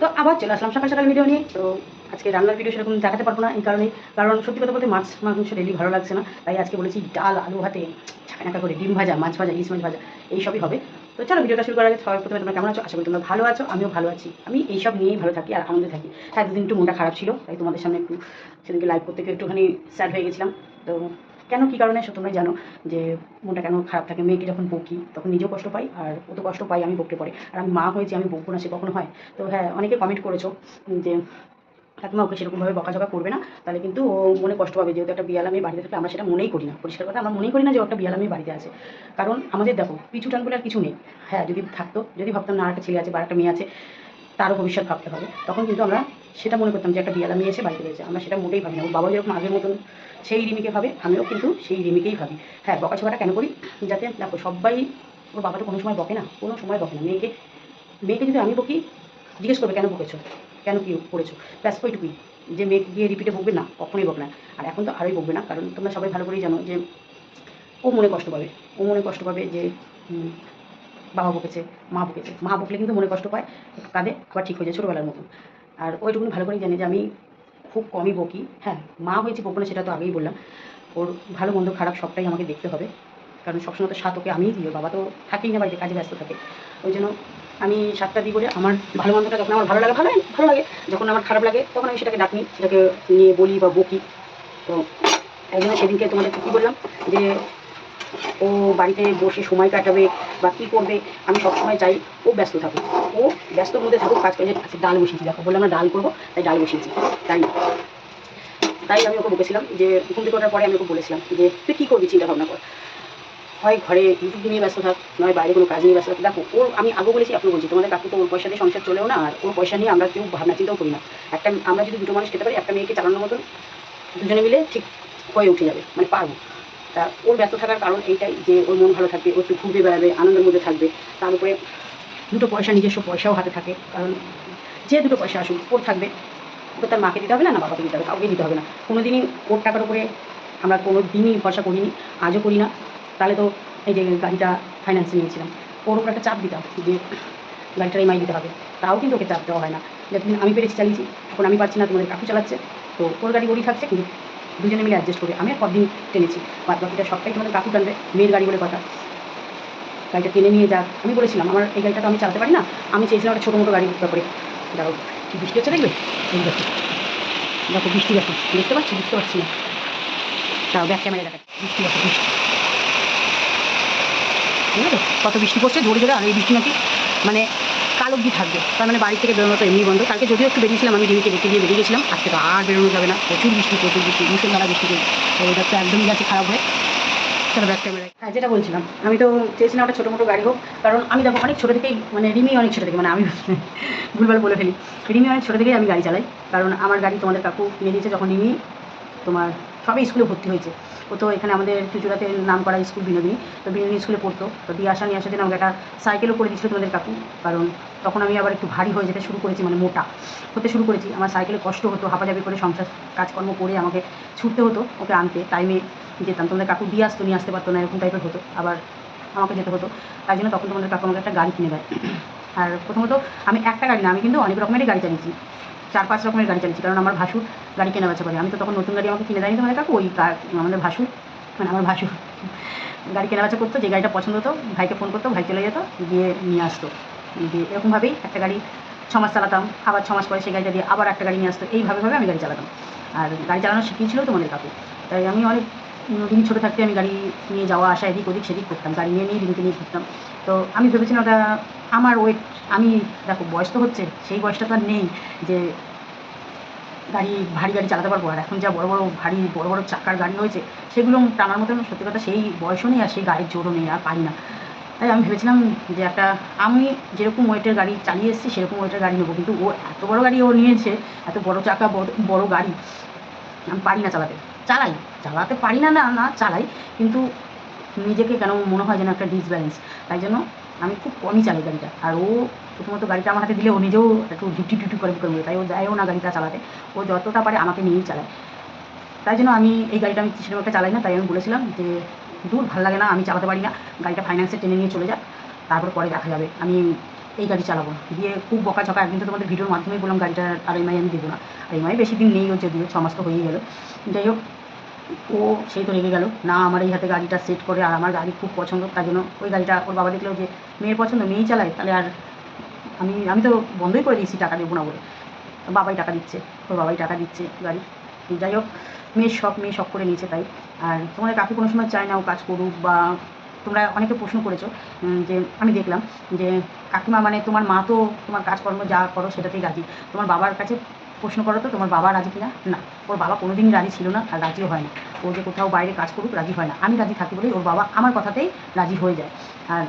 তো আবার চলে আসলাম সকাল সকাল ভিডিও নিয়ে। তো আজকে রান্নার ভিডিও সেরকম দেখাতে পারব না এই কারণে কারণ সত্যি কথা বলতে মাছ, মাংস ডেলি ভালো লাগছে না। তাই আজকে বলেছি ডাল, আলু ভাতে, ছাকানাকা করে ডিম ভাজা, মাছ ভাজা, ইলিশ মাছ ভাজা এইসবই হবে। তো চলো ভিডিওটা শুরু করার আগে সবাই প্রথমে তোমরা কেমন আছো? আশা করি তোমরা ভালো আছো, আমিও ভালো আছি। আমি এইসব নিয়েই ভালো থাকি আর আনন্দে থাকি। হ্যাঁ দুদিন একটু মনটা খারাপ ছিল, তাই তোমাদের সামনে একটু সেদিনকে লাইভ করতে গিয়ে একটুখানি স্যাড হয়ে গেছিলাম। তো কেন, কী কারণে, সে তোমরা জানো যে মনটা কেন খারাপ থাকে। মেয়েকে যখন বকি, তখন নিজেও কষ্ট পাই, আর অত কষ্ট পাই, আমি বকতে পারি। আর আমি মা হয়েছি, আমি বকবো না, সে কখনো হয়। তো হ্যাঁ অনেকে কমেন্ট করেছ যে কাকিমা ওকে সেরকমভাবে বকাঝকা করবে না? তাহলে কিন্তু ও মনে কষ্ট পাবে, যেহেতু একটা বিয়ালা মেয়ে বাড়িতে থাকে আমরা সেটা মনেই করি না। পরিষ্কার কথা, আমরা মনেই করি না যে ও একটা বিয়ালা বাড়িতে আছে। কারণ আমাদের দেখো, পিছু টান বলে আর কিছু নেই। হ্যাঁ যদি থাকতো, যদি ভাবতাম, না একটা ছেলে আছে বা একটা মেয়ে আছে, তারও ভবিষ্যৎ ভাবতে হবে। তখন কিন্তু আমরা সেটা মনে করতাম যে, একটা বিয়ালা এসে বাড়িতে রয়েছে। আমরা সেটা মোটেই ভাবি না। বাবা যেরকম আগের মতন সেই রিমিকে ভাবে, আমিও কিন্তু সেই রিমিকেই ভাবি। হ্যাঁ বকাঝকাটা কেন করি? যাতে দেখো সবাই ওর বাবা কোনো সময় বকে না, কোনো সময় বকে না। মেয়েকে মেয়েকে যদি আমি বকি, জিজ্ঞেস করবে, কেন বকেছো? কেন কি করেছ? ব্যাস, ওইটুকুই। যে মেয়েকে গিয়ে রিপিটে বকবে না, কখনোই বকবে না। আর এখন তো আরোই বকবে না, কারণ তোমরা সবাই ভালো করেই জানো যে, ও মনে কষ্ট পাবে। ও মনে কষ্ট পাবে যে বাবা বকেছে, মা বকেছে। মা বকলে কিন্তু মনে কষ্ট পায়, কাঁদে, আবার ঠিক হয়ে যায় ছোটোবেলার মতন। আর ওইটুকুনি ভালো করেই জানি যে, আমি খুব কমই বকি। হ্যাঁ মা হয়েছে বকবো না সেটা তো আগেই বললাম। ওর ভালো, মন্দ, খারাপ সবটাই আমাকে দেখতে হবে। কারণ সবসময় তো সাত ওকে আমিই দিই বাবা তো থাকেই না বাড়িতে, কাজে ব্যস্ত থাকে। ওই জন্য আমি সাতটা দিই বলে আমার ভালো, মন্দটা যখন আমার ভালো লাগে, ভালো ভালো লাগে, যখন আমার খারাপ লাগে, তখন আমি সেটাকে ডাকি সেটাকে নিয়ে বলি বা বকি। তো এই জন্য সেদিনকে তোমাদের কী বললাম যে ও বাড়িতে বসে সময় কাটাবে বা কী করবে, আমি সবসময় চাই ও ব্যস্ত থাকুক। ও ব্যস্তর মধ্যে থাকুক, কাজ করে আচ্ছা ডাল বসিয়েছি, দেখো, বললাম আমরা ডাল করব, তাই ডাল বসিয়েছি, তাই তাই আমি ওকে বলেছিলাম যে, ঘুম থেকে ওঠার পরে আমি ওকে বলেছিলাম যে, তুই কী করবি, চিন্তা ভাবনা কর। হয় ঘরে ইউটিউব নিয়ে ব্যস্ত থাক, নয় বাইরে কোনো কাজ নিয়ে ব্যস্ত থাক। দেখো, ওর, আমি আগে বলেছি আপনি বলছি, তোমাদের কাকু তো ওর পয়সা দিয়ে সংসার চলেও না, আর ওর পয়সা নিয়ে আমরা কেউ ভাবনা চিন্তাও করি না। একটা, আমরা যদি দুটো মানুষ খেতে পারি, একটা মেয়েকে চালানোর মতন দুজনে মিলে ঠিক হয়ে উঠে যাবে মানে পারব। তা ওর ব্যস্ত থাকার কারণ এইটাই যে ওর মন ভালো থাকবে, ও একটু ঘুরবে, বেড়াবে, আনন্দের মধ্যে থাকবে। তার উপরে দুটো পয়সা, নিজস্ব পয়সাও হাতে থাকে। কারণ যে দুটো পয়সা আসুক, ওর থাকবে। ওকে তার মাকে দিতে হবে না না বাবাকে দিতে হবে কাউকে দিতে হবে না। কোনো দিনই ওর টাকার উপরে আমরা কোনো দিনই ভরসা করিনি, আজও করি না। তাহলে তো এই যে গাড়িটা ফাইন্যান্সে নিয়েছিলাম, ওর উপর একটা চাপ দিতাম যে গাড়িটার ইমাই দিতে হবে। তাও কিন্তু ওকে চাপ দেওয়া হয় না। যতদিন আমি পেরেছি চালিয়েছি, এখন আমি পারছি না, তোমাদের কাকু চালাচ্ছে। তো ওর গাড়ি ওরই থাকছে, কিন্তু দুজনে মিলে অ্যাডজাস্ট করে আমি আর কদিন টেনেছি। বাদ বাকিটা সবটাই তোমাদের কাকু টানবে, মেয়ের গাড়ি বলে কথা। গাড়িটা কিনে নিয়ে যাক। আমি বলেছিলাম, আমার এই গাড়িটা তো আমি চালাতে পারি না। আমি চেয়েছিলাম একটা ছোটো মোটো গাড়ি ব্যাপারে দেখো কি বৃষ্টি হচ্ছে দেখবে? দেখো। দেখো, বৃষ্টি দেখো। দেখতে পাচ্ছি? বুঝতে পারছি না। দাঁড়াও ব্যাক ক্যামেরা দেখা বৃষ্টি দেখো বৃষ্টি। ঠিক আছে? কত বৃষ্টি পড়ছে? জোরে জোরে। আর এই বৃষ্টি নাকি মানে কাল অব্দি থাকবে। তার মানে বাড়ি থেকে বেরোনো তো এমনি বন্ধ। কালকে যদিও একটু বেরিয়েছিলাম, আমি রিমিকে ডেকে দিয়ে বেরিয়ে গেছিলাম, আজকে তো আর বেরোনো যাবে না। প্রচুর বৃষ্টি প্রচুর বৃষ্টি মুসলধারা বৃষ্টি তো ওইটা তো একদমই যাচ্ছে খারাপ হয়ে। চলো ব্যাক ক্যামেরায় হ্যাঁ যেটা বলছিলাম, আমি তো চেয়েছিলাম একটা ছোটো মোটো গাড়ি হোক, কারণ আমি দেখো অনেক ছোটো থেকেই মানে রিমি অনেক ছোটো থেকে মানে আমি ভুলভাল বলে ফেলি। রিমি অনেক ছোটো থেকেই আমি গাড়ি চালাই, কারণ আমার গাড়ি তোমাদের কাকু কিনে দিয়েছে যখন রিমি তোমার সবই স্কুলে ভর্তি হয়েছে। ও তো এখানে আমাদের চুচুড়াতে নাম করা স্কুল বিনোদিনী, তো বিনোদিনী স্কুলে পড়তো। তো দিয়ে আসা নিয়ে আসার জন্য আমাকে একটা সাইকেলও করে দিয়েছিল তোমাদের কাকু। কারণ তখন আমি আবার একটু ভারী হয়ে যেতে শুরু করেছি মানে মোটা হতে শুরু করেছি। আমার সাইকেলে কষ্ট হতো হাঁপাজাবি করে সংসার কাজকর্ম করে আমাকে ছুটতে হতো, ওকে আনতে। টাইমে যেতাম। তোমাদের কাকু দিয়ে আসতো, নিয়ে আসতে পারতো না, এরকম টাইপের হতো। আবার আমাকে যেতে হতো। তাই জন্য তখন তোমাদের কাকু আমাকে একটা গাড়ি কিনে দেয়। আর প্রথমত আমি একটা গাড়ি না, আমি কিন্তু অনেক রকমেরই গাড়ি চালিয়েছি। চার, পাঁচ রকমের গাড়ি চালিয়েছি। কারণ আমার ভাসুর গাড়ি কেনা বেচা করে। আমি তো তখন নতুন গাড়ি আমাকে কিনে দেয়নি তোমাদের কাকু ওই আমাদের ভাসুর মানে আমার ভাসুর গাড়ি কেনা বেচা করতো, যে গাড়িটা পছন্দ হতো, ভাইকে ফোন করতো, ভাই চলে যেত, গিয়ে নিয়ে আসতো। দিয়ে এরকমভাবেই একটা গাড়ি ছ মাস চালাতাম, আবার ছমাস পরে সেই গাড়িটা দিয়ে আবার একটা গাড়ি নিয়ে আসতো। এইভাবে, ভাবে আমি গাড়ি চালাতাম। আর গাড়ি চালানো শিখিয়েছিল তোমাদের কাকু। তাই আমি অনেক দিন ছোটো থাকতে আমি গাড়ি নিয়ে যাওয়া আসা এদিক ওদিক সেদিক করতাম, গাড়ি নিয়ে নিয়ে দিনকে নিয়ে ঘুরতাম। তো আমি ভেবেছিলাম ওটা আমার ওয়েট আমি দেখো বয়স তো হচ্ছে, সেই বয়সটা তো আর নেই যে গাড়ি, ভারী গাড়ি চালাতে পারব। আর এখন যা বড় বড়, ভারী বড় বড় চাকার গাড়ি হয়েছে সেগুলো টানার মতন সত্যি কথা সেই বয়সও নেই আর সেই গাড়ির জোরও নেই, আর পারি না। তাই আমি ভেবেছিলাম যে একটা, আমি যেরকম ওয়েটের গাড়ি চালিয়ে এসেছি, সেরকম ওয়েটের গাড়ি নেব। কিন্তু ও এত বড় গাড়ি ও নিয়েছে, এত বড় চাকা বড় গাড়ি, আমি পারি না চালাতে। চালাই। চালাতে পারি না না না, চালাই, কিন্তু নিজেকে কেন মনে হয় যেন একটা ডিসব্যালেন্স তাই জন্য আমি খুব কমই চালাই গাড়িটা। আর ও প্রথমত গাড়িটা আমার হাতে দিলে ও নিজেও একটু ডিউটি ডিউটি করে করে তাই ও যায়ও না গাড়িটা চালাতে। ও যতটা পারে আমাকে নিয়েই চালায়। তাই জন্য আমি এই গাড়িটা আমি সেরকম একটা চালাই না, তাই আমি বলেছিলাম যে, দূর, ভালো লাগে না, আমি চালাতে পারি না। গাড়িটা ফাইন্যান্সে টেনে নিয়ে চলে যাক, তারপর পরে দেখা যাবে। আমি এই গাড়ি চালাবো দিয়ে খুব বকাঝকা একদিন তো তোমাদের ভিডিওর মাধ্যমেই বললাম গাড়িটা আর এমআই আমি দেবো না। আর এমআই বেশি দিন নেই যদিও ছ মাস তো হয়েই গেল। যাই হোক ও সেই তো রেগে গেল। না, আমার এই হাতে গাড়িটা সেট করে আর আমার গাড়ি খুব পছন্দ, তার জন্য ওই গাড়িটা ওর বাবা দেখল যে মেয়ের পছন্দ, মেয়েই চালায়, তাহলে আর আমি আমি তো বন্ধই করে দিয়েছি টাকা দেবো না বলে। বাবাই টাকা দিচ্ছে, ওর বাবাই টাকা দিচ্ছে গাড়ি। যাই হোক, মেয়ের শখ, মেয়ে শখ করে নিয়েছে তাই। আর তোমাদের কাকু কোনো সময় চায় না ও কাজ করুক বা তোমরা অনেকে প্রশ্ন করেছ যে আমি দেখলাম যে কাকিমা মানে তোমার মা তো তোমার কাজকর্ম যা করো সেটাতেই রাজি। তোমার বাবার কাছে প্রশ্ন করো তো, তোমার বাবা রাজি কিনা? না, ওর বাবা কোনোদিনই রাজি ছিল না আর রাজিও হয় না। ও যে কোথাও বাইরে কাজ করুক, রাজি হয় না। আমি রাজি থাকি বলেই ওর বাবা আমার কথাতেই রাজি হয়ে যায়। আর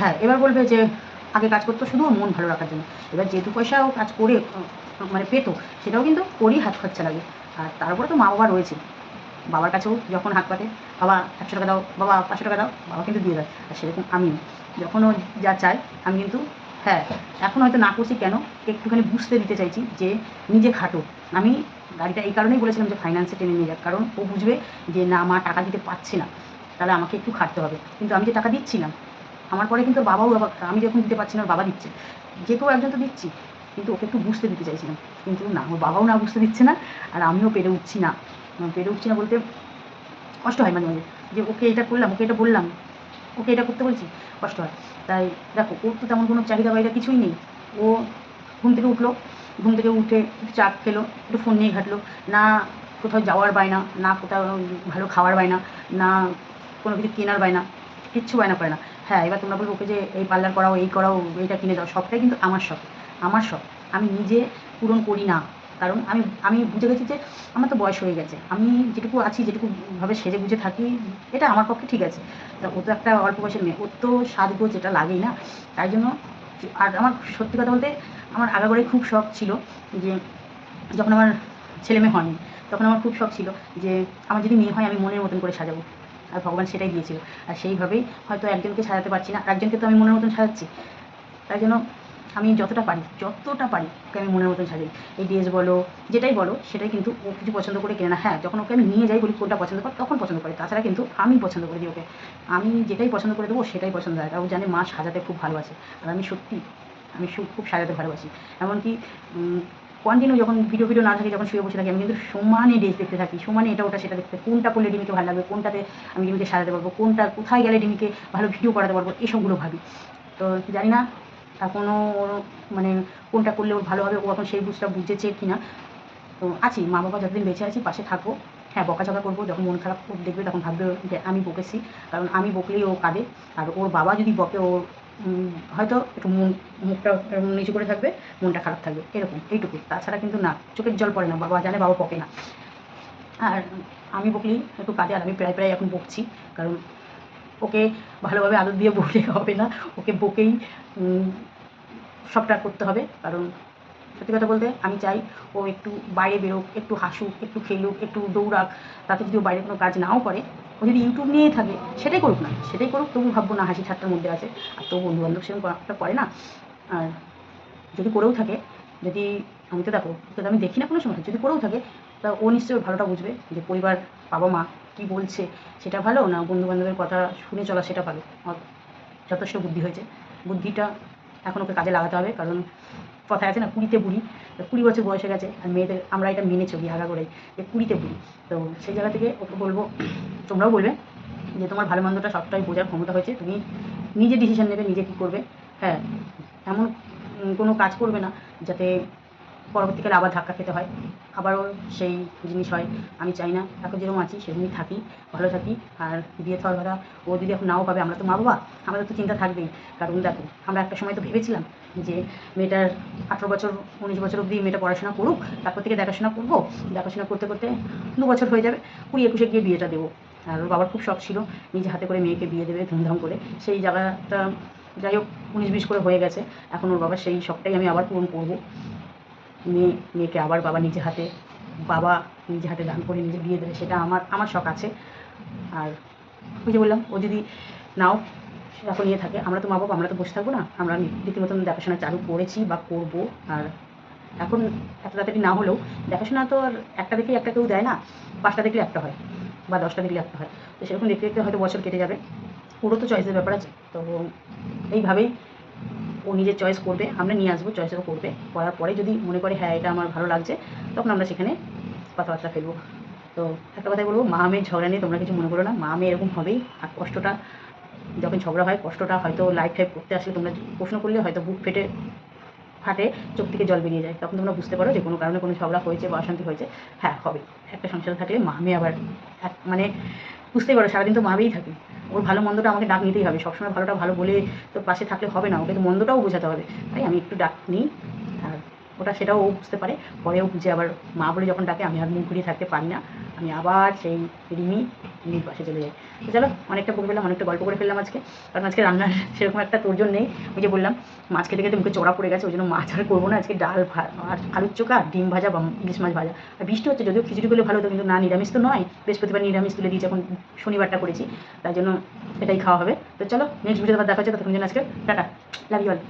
হ্যাঁ এবার বলবে যে, আগে কাজ করতো শুধু, মন ভালো রাখার জন্য। এবার যেহেতু পয়সা ও কাজ করে মানে পেতো, সেটাও কিন্তু ওরই হাত খরচা লাগে। আর তারপরে তো মা বাবা রয়েছে। বাবার কাছেও যখন হাত পাতে, বাবা একশো টাকা দাও, বাবা পাঁচশো টাকা দাও, বাবা কিন্তু দিয়ে দেয়। আর সেরকম আমি যখন ও যা চায়, আমি কিন্তু হ্যাঁ এখন হয়তো না করছি কেন? একটুখানি বুঝতে দিতে চাইছি যে নিজে খাটো। আমি গাড়িটা এই কারণেই বলেছিলাম যে ফাইন্যান্সে টেনে নিয়ে যাক, কারণ ও বুঝবে যে না, মা টাকা দিতে পারছে না, তাহলে আমাকে একটু খাটতে হবে। কিন্তু আমি যে টাকা দিচ্ছিলাম আমার পরে কিন্তু বাবাও আবার, আমি যখন দিতে পারছি না বাবা দিচ্ছে। যে কেউ একজন তো দিচ্ছি, কিন্তু ওকে একটু বুঝতে দিতে চাইছিলাম। কিন্তু না, ওর বাবাও না বুঝতে দিচ্ছে না, আর আমিও পেরে উঠছি না। পেরে উঠছি না বলতে কষ্ট হয় মাঝে মাঝে, যে ওকে এটা করলাম, ওকে এটা বললাম। ওকে এটা করতে বলছি? কষ্ট হয়। তাই দেখো, ওর তো তেমন কোনো চাহিদা বাইরা কিছুই নেই। ও ঘুম থেকে উঠল, ঘুম থেকে উঠে একটু চা খেলো, একটু ফোন নিয়ে ঘাটলো। না কোথাও যাওয়ার বায়না, না কোথাও ভালো খাওয়ার বায়না, না কোনো কিছু কেনার বায়না, কিচ্ছু বায়না করে না। হ্যাঁ এবার তোমরা বলব ওকে যে, এই পার্লার করাও, এই করাও, এইটা কিনে দাও, সবটাই কিন্তু আমার শখ। আমার শখ। আমি নিজে পূরণ করি না। কারণ আমি আমি বুঝে গেছি যে আমার তো বয়স হয়ে গেছে। আমি যেটুকু আছি, যেটুকু ভাবে সেজে গুজে থাকি, এটা আমার পক্ষে ঠিক আছে। তা ও তো একটা অল্প বয়সের মেয়ে, ওর তো সাজগোজ যেটা লাগেই না। তাই জন্য আর আমার সত্যি কথা বলতে আমার আগাগোড়াই খুব শখ ছিল যে যখন আমার ছেলে মেয়ে হয়নি, তখন আমার খুব শখ ছিল যে আমার যদি মেয়ে হয় আমি মনের মতন করে সাজাবো। আর ভগবান সেটাই দিয়েছিল। আর সেইভাবেই হয়তো একজনকে সাজাতে পারছি না, আর একজনকে তো আমি মনের মতন সাজাচ্ছি। তাই জন্য আমি যতটা পারি যতটা পারি ওকে আমি মনের মতন সাজাই এই ড্রেস বলো, যেটাই বলো, সেটাই কিন্তু ও কিছু পছন্দ করে কেনে না। হ্যাঁ যখন ওকে আমি নিয়ে যাই বলি কোনটা পছন্দ করে, তখন পছন্দ করে। তাছাড়া কিন্তু আমি পছন্দ করে দিই ওকে। আমি যেটাই পছন্দ করে দেবো, সেটাই পছন্দ হয়। ও জানে মা সাজাতে খুব ভালোবাসে। আর আমি সত্যি, আমি খুব সাজাতে ভালোবাসি। এমনকি কন্টিনিউ যখন ভিডিও ভিডিও না থাকে, যখন শুয়ে বসে থাকি, আমি কিন্তু সমানে ড্রেস দেখতে থাকি। সমানে এটা, ওটা, সেটা দেখতে। কোনটা করলে ডিমিকে ভালো লাগবে, কোনটাতে আমি ডিমিকে সাজাতে পারব, কোনটা, কোথায় গেলে ডিমিকে ভালো ভিডিও করাতে পারব, এসবগুলো ভাবি। তো জানি না এখনও ওর মানে কোনটা করলে ওর ভালো হবে, ও এখন সেই বুঝটা বুঝেছে কি না তো আছি মা বাবা যতদিন বেঁচে আছি পাশে থাকব হ্যাঁ বকাঝকা করব, যখন মন খারাপ দেখবে তখন ভাববে যে আমি বকেছি। কারণ আমি বকলেই ও কাঁদে। আর ওর বাবা যদি বকে, ওর হয়তো একটু মন, মুখটা নিচু করে থাকবে, মনটা খারাপ থাকবে। এরকম, এইটুকু। তাছাড়া কিন্তু না, চোখের জল পড়ে না। বাবা জানে বাবা বকে না। আর আমি বকলেই একটু কাঁদে, আর আমি প্রায় প্রায় এখন বকছি। কারণ ওকে ভালোভাবে আদর দিয়ে বলে হবে না। ওকে বকেই সবটা করতে হবে। কারণ সত্যি কথা বলতে আমি চাই ও একটু বাইরে বেরোক, একটু হাসুক, একটু খেলুক, একটু দৌড়াক। তাতে যদি ও বাইরে কোনো কাজ নাও করে, ও যদি ইউটিউব নিয়েই থাকে, সেটাই করুক না। সেটাই করুক, তবু ভাববো না হাসি ঠাট্টার মধ্যে আছে। আর তো বন্ধু বান্ধব সেরকম করে না। আর যদি করেও থাকে, যদি আমি তো দেখো তো আমি দেখি না কোনো সময়, যদি করেও থাকে তা ও নিশ্চয়ই ভালোটা বুঝবে যে পরিবার বাবা মা কী বলছে, সেটা ভালো না বন্ধু বান্ধবের কথা শুনে চলা সেটা ভালো? যথেষ্ট বুদ্ধি হয়েছে। বুদ্ধিটা এখন ওকে কাজে লাগাতে হবে, কারণ কথা আছে না, কুড়িতে বুড়ি। কুড়ি বছর বয়সে গেছে আর মেয়েদের, আমরা এটা মেনে চলি আগা করেই যে কুড়িতে বুড়ি। তো সেই জায়গা থেকে ওকে বলব, তোমরাও বলবে যে তোমার ভালো মন্দটা সবটাই বোঝার ক্ষমতা হয়েছে, তুমি নিজে ডিসিশন নেবে, নিজে কী করবে। হ্যাঁ এমন কোনো কাজ করবে না যাতে পরবর্তীকালে আবার ধাক্কা খেতে হয়। আবারও সেই জিনিস হয়। আমি চাই না, এখন যেরকম আছি সেরকমই থাকি, ভালো থাকি। আর বিয়ে থাওয়ার কথা ও যদি এখন নাও পাবে, আমরা তো মা বাবা, আমাদের তো চিন্তা থাকবেই। কারণ দেখো, আমরা একটা সময় তো ভেবেছিলাম যে মেয়েটার আঠেরো বছর, উনিশ বছর অবধি মেয়েটা পড়াশোনা করুক, তারপর থেকে দেখাশোনা করব। দেখাশোনা করতে করতে দু বছর হয়ে যাবে, কুড়ি একুশে গিয়ে বিয়েটা দেবো। আর ওর বাবার খুব শখ ছিল, নিজে হাতে করে মেয়েকে বিয়ে দেবে, ধুমধাম করে। সেই জায়গাটা যাই হোক, উনিশ বিশ করে হয়ে গেছে। এখন ওর বাবার সেই শখটাই আমি আবার পূরণ করব। মেয়ে মেয়েকে আবার বাবা নিজে হাতে, বাবা নিজে হাতে দান করে নিজে বিয়ে দেবে, সেটা আমার আমার শখ আছে। আর ওই যে বললাম, ও যদি নাও এখন নিয়ে থাকে, আমরা তো মা বাবা আমরা তো বসে থাকব না, আমরা রীতিমতন দেখাশোনা চালু করেছি বা করব। আর এখন এত তাড়াতাড়ি না হলেও দেখাশোনা তো আর একটা দেখেই একটা কেউ দেয় না, পাঁচটা দেখলে একটা হয় বা দশটা দেখলে একটা হয়। তো সেরকম দেখতে দেখতে হয়তো বছর কেটে যাবে। পুরো তো চয়েসের ব্যাপার আছে। তো এইভাবেই ও নিজের চয়েস করবে, আমরা নিয়ে আসব চয়েসও করবে। করার পরে যদি মনে করে হ্যাঁ এটা আমার ভালো লাগছে, তখন আমরা সেখানে কথাবার্তা ফেলব। তো একটা কথাই বলব, মা মেয়ের ঝগড়া নিয়ে তোমরা কিছু মনে করো না। মা মেয়ে এরকম হবেই, আর কষ্টটা, যখন ঝগড়া হয়, কষ্টটা হয়তো লাইফ টাইপ করতে আসলে তোমরা প্রশ্ন করলে হয়তো বুক ফেটে, ফাটে, চোখ থেকে জল বেরিয়ে যায়। তখন তোমরা বুঝতে পারো যে কোনো কারণে কোনো ঝগড়া হয়েছে বা অশান্তি হয়েছে। হ্যাঁ হবে একটা সংসার থাকলে মা মেয়ে আবার এক মানে বুঝতেই পারো, সারাদিন তো মাবেই থাকি। ওর ভালো মন্দটা আমাকে ডাক নিতেই হবে। সবসময় ভালোটা ভালো বলে তো পাশে থাকলে হবে না, ওকে তো মন্দটাও বোঝাতে হবে। তাই আমি একটু ডাক নিই, আর ওটা সেটাও ও বুঝতে পারে। পরেও বুঝে আবার মা বলে যখন ডাকে, আমি আর মুখ ঘুরিয়ে থাকতে পারি না। আমি আবার সেই রিমি রিমির পাশে চলে যাই। তো চলো, অনেকটা বকে ফেললাম, অনেকটা গল্প করে ফেললাম আজকে। কারণ আজকে রান্নার সেরকম একটা তোরজন নেই। ওই যে বললাম, মাছ খেতে খেতে মুখে চড়া পড়ে গেছে, ওই জন্য মাছ আর করব না। আজকে ডাল আর আলুর চোখা ডিম ভাজা বা ইলিশ মাছ ভাজা। আর বৃষ্টি হচ্ছে, যদিও খিচুড়ি করলে ভালো হতো, কিন্তু না, নিরামিষ তো নয়। বৃহস্পতিবার নিরামিষ তুলে দিয়েছি, এখন শনিবারটা করেছি। তাই জন্য এটাই খাওয়া হবে। তো চলো নেক্সট ভিডিও দেখা হচ্ছে ততক্ষণ জন্য আজকে টাটা লাভ ইউ অল